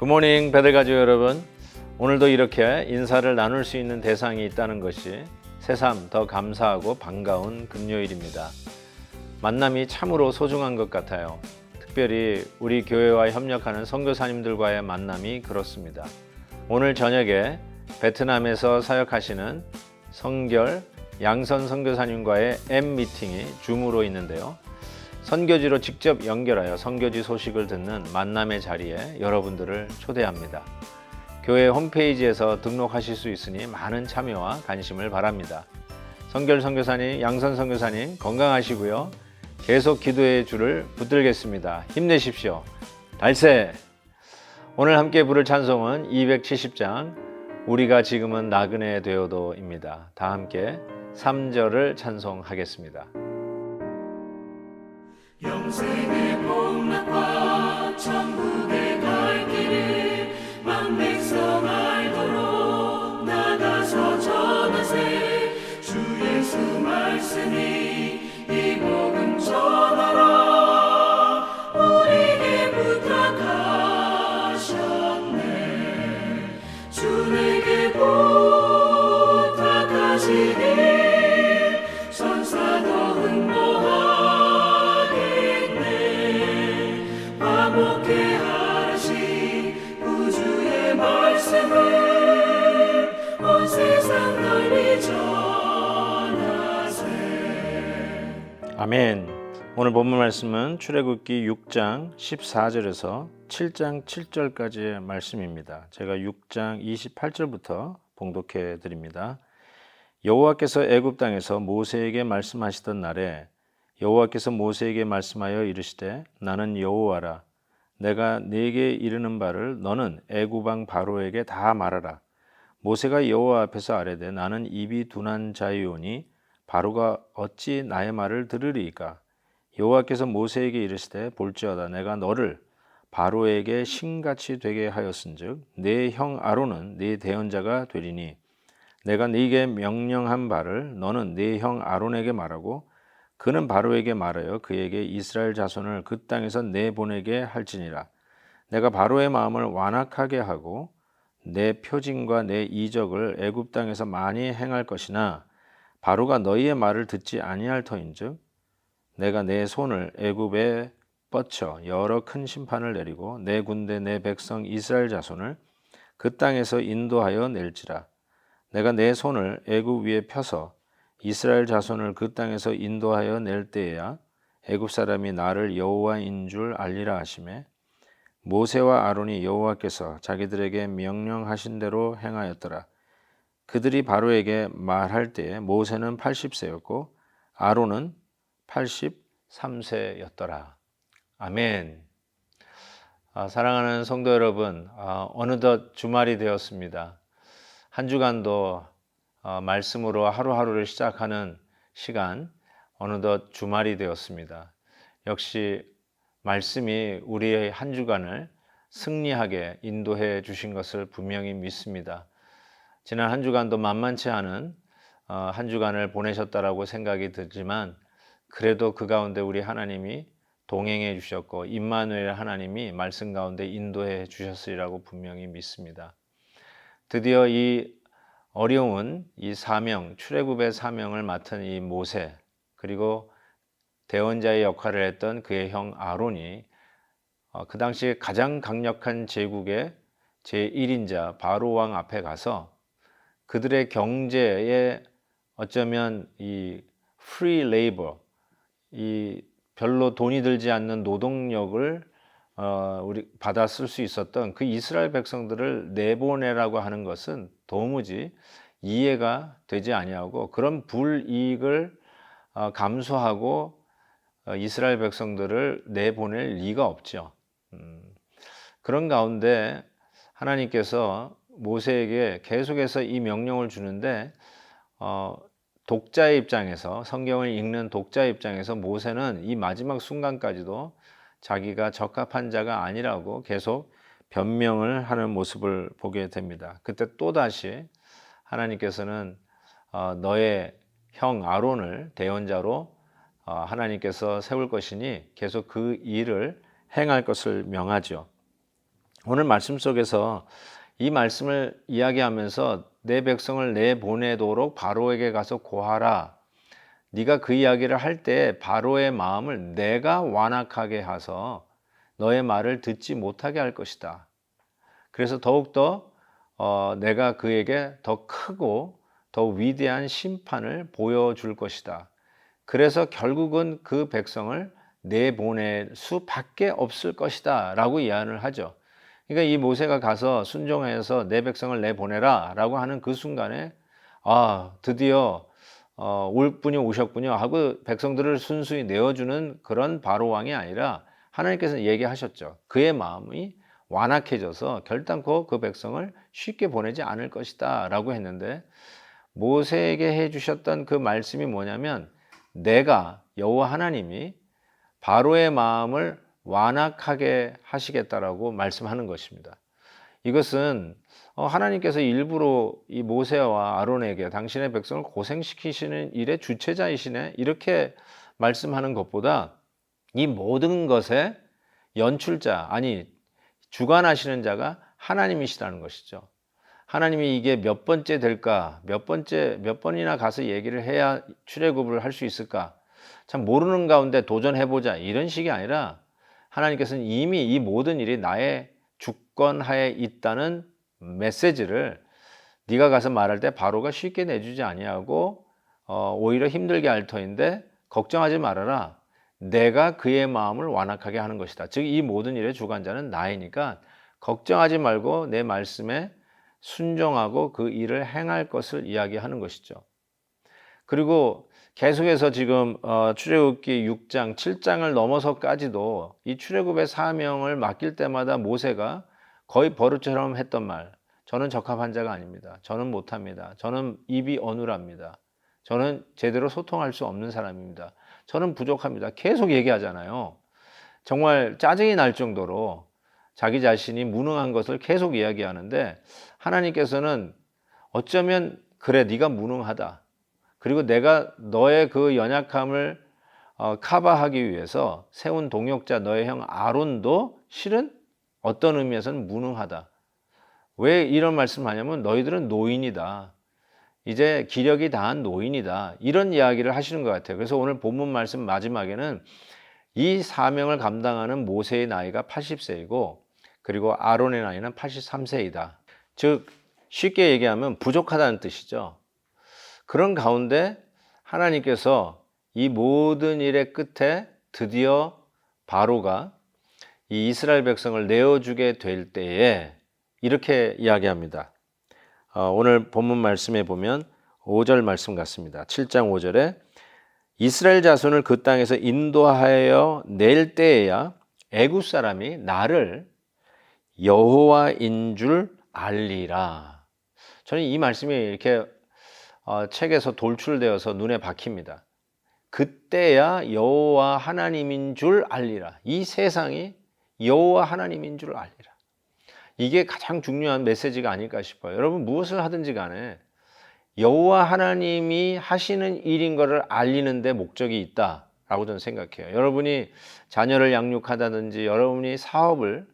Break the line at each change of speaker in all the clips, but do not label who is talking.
굿모닝 배들 가족 여러분. 오늘도 이렇게 인사를 나눌 수 있는 대상이 있다는 것이 새삼 더 감사하고 반가운 금요일입니다. 만남이 참으로 소중한 것 같아요. 특별히 우리 교회와 협력하는 선교사님들과의 만남이 그렇습니다. 오늘 저녁에 베트남에서 사역하시는 성결 양선 선교사님과의 M 미팅이 줌으로 있는데요 선교지로 직접 연결하여 선교지 소식을 듣는 만남의 자리에 여러분들을 초대합니다. 교회 홈페이지에서 등록하실 수 있으니 많은 참여와 관심을 바랍니다. 성결 선교사님, 양선 선교사님 건강하시고요. 계속 기도의 줄을 붙들겠습니다. 힘내십시오. 달세! 오늘 함께 부를 찬송은 270장 우리가 지금은 나그네 되어도입니다. 다 함께 3절을 찬송하겠습니다.
영생의 복
아멘. 오늘 본문 말씀은 출애굽기 6장 14절에서 7장 7절까지의 말씀입니다. 제가 6장 28절부터 봉독해 드립니다. 여호와께서 애굽 땅에서 모세에게 말씀하시던 날에 여호와께서 모세에게 말씀하여 이르시되 나는 여호와라 내가 네게 이르는 바를 너는 애굽 왕 바로에게 다 말하라 모세가 여호와 앞에서 아뢰되 나는 입이 둔한 자이오니 바로가 어찌 나의 말을 들으리이까? 여호와께서 모세에게 이르시되 볼지어다 내가 너를 바로에게 신같이 되게 하였은즉 내 형 아론은 네 대언자가 되리니 내가 네게 명령한 바를 너는 네 형 아론에게 말하고 그는 바로에게 말하여 그에게 이스라엘 자손을 그 땅에서 내보내게 할지니라. 내가 바로의 마음을 완악하게 하고 내 표징과 내 이적을 애굽 땅에서 많이 행할 것이나 바로가 너희의 말을 듣지 아니할 터인즉 내가 내 손을 애굽에 뻗쳐 여러 큰 심판을 내리고 내 군대 내 백성 이스라엘 자손을 그 땅에서 인도하여 낼지라 내가 내 손을 애굽 위에 펴서 이스라엘 자손을 그 땅에서 인도하여 낼 때에야 애굽 사람이 나를 여호와인 줄 알리라 하심에 모세와 아론이 여호와께서 자기들에게 명령하신 대로 행하였더라. 그들이 바로에게 말할 때에 모세는 80세였고 아론은 83세였더라. 아멘. 아, 사랑하는 성도 여러분, 아, 어느덧 주말이 되었습니다. 한 주간도 어, 말씀으로 하루하루를 시작하는 시간, 어느덧 주말이 되었습니다. 역시 말씀이 우리의 한 주간을 승리하게 인도해 주신 것을 분명히 믿습니다. 지난 한 주간도 만만치 않은 어, 한 주간을 보내셨다라고 생각이 들지만 그래도 그 가운데 우리 하나님이 동행해 주셨고 임마누엘 하나님이 말씀 가운데 인도해 주셨으리라고 분명히 믿습니다. 드디어 이 어려운 이 사명, 출애굽의 사명을 맡은 이 모세 그리고 대원자의 역할을 했던 그의 형 아론이 어, 그 당시 가장 강력한 제국의 제1인자 바로 왕 앞에 가서 그들의 경제에 어쩌면 이 free labor 이 별로 돈이 들지 않는 노동력을 어, 우리 쓸수 있었던 그 이스라엘 백성들을 내보내라고 하는 것은 도무지 이해가 되지 아니하고 그런 불이익을 어, 감수하고 어, 이스라엘 백성들을 내보낼 리가 없죠. 음, 그런 가운데 하나님께서 모세에게 계속해서 이 명령을 주는데 어, 독자의 입장에서 성경을 읽는 독자의 입장에서 모세는 이 마지막 순간까지도 자기가 적합한 자가 아니라고 계속 변명을 하는 모습을 보게 됩니다. 그때 또 다시 하나님께서는 어, 너의 형 아론을 대언자로 어, 하나님께서 세울 것이니 계속 그 일을 행할 것을 명하죠. 오늘 말씀 속에서 이 말씀을 이야기하면서 내 백성을 내보내도록 바로에게 가서 고하라. 네가 그 이야기를 할 때 바로의 마음을 내가 완악하게 해서 너의 말을 듣지 못하게 할 것이다. 그래서 더욱더 어, 내가 그에게 더 크고 더 위대한 심판을 보여줄 것이다. 그래서 결국은 그 백성을 내보낼 수밖에 없을 것이다. 라고 예언을 하죠. 그러니까 이 모세가 가서 순종해서 내 백성을 내보내라. 라고 하는 그 순간에 아, 드디어 어, 올 분이 오셨군요. 하고 백성들을 순수히 내어주는 그런 바로왕이 아니라 하나님께서 얘기하셨죠. 그의 마음이 완악해져서 결단코 그 백성을 쉽게 보내지 않을 것이다. 라고 했는데 모세에게 해주셨던 그 말씀이 뭐냐면 내가 여호와 하나님이 바로의 마음을 완악하게 하시겠다라고 말씀하는 것입니다. 이것은 어, 하나님께서 일부러 이 모세와 아론에게 당신의 백성을 고생시키시는 일의 주체자이시네 이렇게 말씀하는 것보다 이 모든 것의 연출자 아니 주관하시는 자가 하나님이시라는 것이죠. 하나님이 이게 몇 번째 될까? 몇 번째 몇 번이나 가서 얘기를 해야 출애굽을 할 수 있을까? 참 모르는 가운데 도전해 보자. 이런 식이 아니라 하나님께서는 이미 이 모든 일이 나의 주권하에 있다는 메시지를 네가 가서 말할 때 바로가 쉽게 내주지 아니하고 어, 오히려 힘들게 할 터인데 걱정하지 말아라. 내가 그의 마음을 완악하게 하는 것이다. 즉 이 모든 일의 주관자는 나이니까 걱정하지 말고 내 말씀에 순종하고 그 일을 행할 것을 이야기하는 것이죠. 그리고 계속해서 지금 어, 출애굽기 6장, 7장을 넘어서까지도 이 출애굽의 사명을 맡길 때마다 모세가 거의 버릇처럼 했던 말. 저는 적합한 자가 아닙니다. 저는 못합니다. 저는 입이 어눌합니다. 저는 제대로 소통할 수 없는 사람입니다. 저는 부족합니다. 계속 얘기하잖아요. 정말 짜증이 날 정도로 자기 자신이 무능한 것을 계속 이야기하는데 하나님께서는 어쩌면 그래 네가 무능하다. 그리고 내가 너의 그 연약함을 어, 커버하기 위해서 세운 동역자 너의 형 아론도 실은 어떤 의미에서는 무능하다. 왜 이런 말씀을 하냐면 너희들은 노인이다. 이제 기력이 다한 노인이다. 이런 이야기를 하시는 것 같아요. 그래서 오늘 본문 말씀 마지막에는 이 사명을 감당하는 모세의 나이가 80세이고 그리고 아론의 나이는 83세이다. 즉 쉽게 얘기하면 부족하다는 뜻이죠. 그런 가운데 하나님께서 이 모든 일의 끝에 드디어 바로가 이 이스라엘 백성을 내어주게 될 때에 이렇게 이야기합니다. 어, 오늘 본문 말씀에 보면 5절 말씀 같습니다. 7장 5절에 이스라엘 자손을 그 땅에서 인도하여 낼 때에야 애굽 사람이 나를 여호와인 줄 알리라. 저는 이 말씀이 이렇게 어, 책에서 돌출되어서 눈에 박힙니다. 그때야 여호와 하나님인 줄 알리라. 이 세상이 여호와 하나님인 줄 알리라. 이게 가장 중요한 메시지가 아닐까 싶어요. 여러분 무엇을 하든지 간에 여호와 하나님이 하시는 일인 것을 알리는 데 목적이 있다라고 저는 생각해요. 여러분이 자녀를 양육하다든지 여러분이 사업을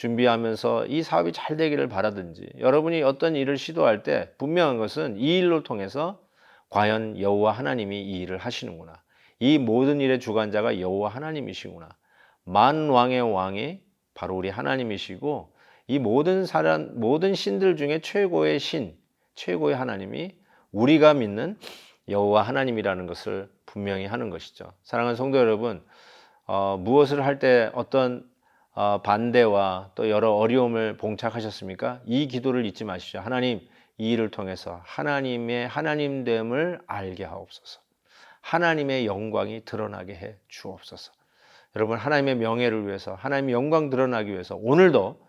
준비하면서 이 사업이 잘 되기를 바라든지 여러분이 어떤 일을 시도할 때 분명한 것은 이 일로 통해서 과연 여호와 하나님이 이 일을 하시는구나. 이 모든 일의 주관자가 여호와 하나님이시구나. 만 왕의 왕이 바로 우리 하나님이시고 이 모든 사람 모든 신들 중에 최고의 신, 최고의 하나님이 우리가 믿는 여호와 하나님이라는 것을 분명히 하는 것이죠. 사랑하는 성도 여러분, 어, 무엇을 할 때 어떤 어, 반대와 또 여러 어려움을 봉착하셨습니까? 이 기도를 잊지 마시죠. 하나님, 이 일을 통해서 하나님의 하나님됨을 알게 하옵소서. 하나님의 영광이 드러나게 해 주옵소서. 여러분, 하나님의 명예를 위해서, 하나님의 영광 드러나기 위해서 오늘도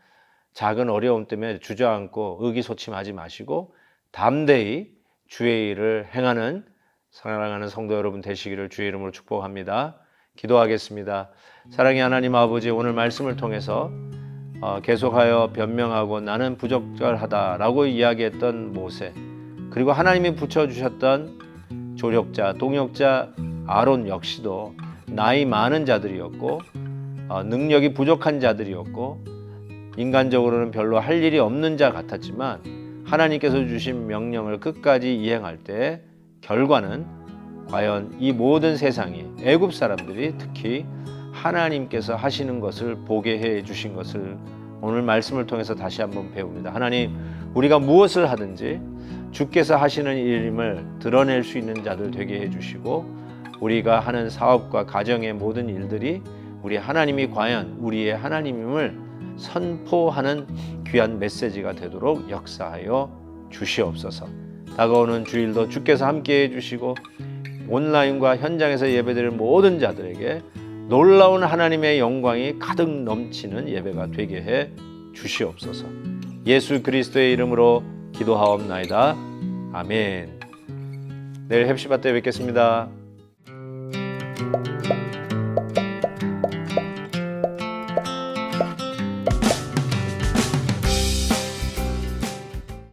작은 어려움 때문에 주저앉고 의기소침하지 마시고 담대히 주의 일을 행하는 사랑하는 성도 여러분 되시기를 주의 이름으로 축복합니다. 기도하겠습니다. 사랑의 하나님 아버지 오늘 말씀을 통해서 어, 계속하여 변명하고 나는 부적절하다라고 이야기했던 모세 그리고 하나님이 붙여주셨던 조력자, 동역자 아론 역시도 나이 많은 자들이었고 어, 능력이 부족한 자들이었고 인간적으로는 별로 할 일이 없는 자 같았지만 하나님께서 주신 명령을 끝까지 이행할 때 결과는 과연 이 모든 세상이 애굽 사람들이 특히 하나님께서 하시는 것을 보게 해 주신 것을 오늘 말씀을 통해서 다시 한번 배웁니다. 하나님, 우리가 무엇을 하든지 주께서 하시는 일임을 드러낼 수 있는 자들 되게 해 주시고 우리가 하는 사업과 가정의 모든 일들이 우리 하나님이 과연 우리의 하나님임을 선포하는 귀한 메시지가 되도록 역사하여 주시옵소서. 다가오는 주일도 주께서 함께 해 주시고 온라인과 현장에서 예배드릴 모든 자들에게 놀라운 하나님의 영광이 가득 넘치는 예배가 되게 해 주시옵소서. 예수 그리스도의 이름으로 기도하옵나이다. 아멘. 내일 햅시바 때 뵙겠습니다.